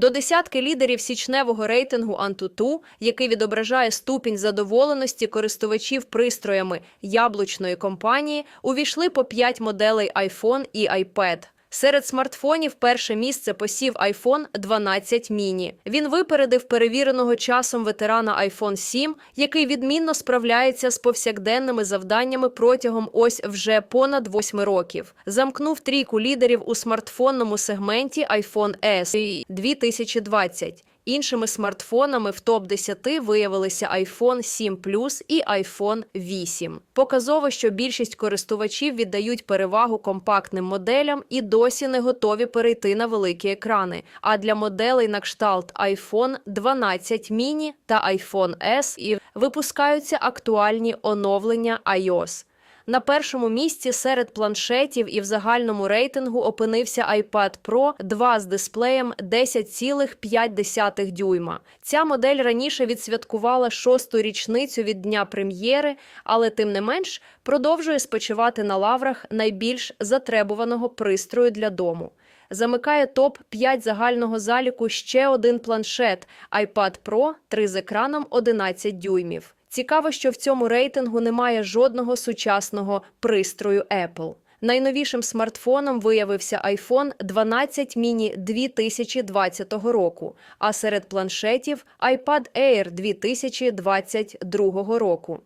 До десятки лідерів січневого рейтингу Антуту, який відображає ступінь задоволеності користувачів пристроями яблучної компанії, увійшли по 5 моделей iPhone і iPad. Серед смартфонів перше місце посів iPhone 12 mini. Він випередив перевіреного часом ветерана iPhone 7, який відмінно справляється з повсякденними завданнями протягом ось вже понад 8 років. Замкнув трійку лідерів у смартфонному сегменті iPhone S 2020. Іншими смартфонами в топ-10 виявилися iPhone 7 Plus і iPhone 8. Показово, що більшість користувачів віддають перевагу компактним моделям і досі не готові перейти на великі екрани. А для моделей на кшталт iPhone 12 mini та iPhone S і випускаються актуальні оновлення iOS. На першому місці серед планшетів і в загальному рейтингу опинився iPad Pro 2 з дисплеєм 10,5 дюйма. Ця модель раніше відсвяткувала шосту річницю від дня прем'єри, але тим не менш продовжує спочивати на лаврах найбільш затребуваного пристрою для дому. Замикає топ 5 загального заліку ще один планшет iPad Pro 3 з екраном 11 дюймів. Цікаво, що в цьому рейтингу немає жодного сучасного пристрою Apple. Найновішим смартфоном виявився iPhone 12 mini 2020 року, а серед планшетів iPad Air 2022 року.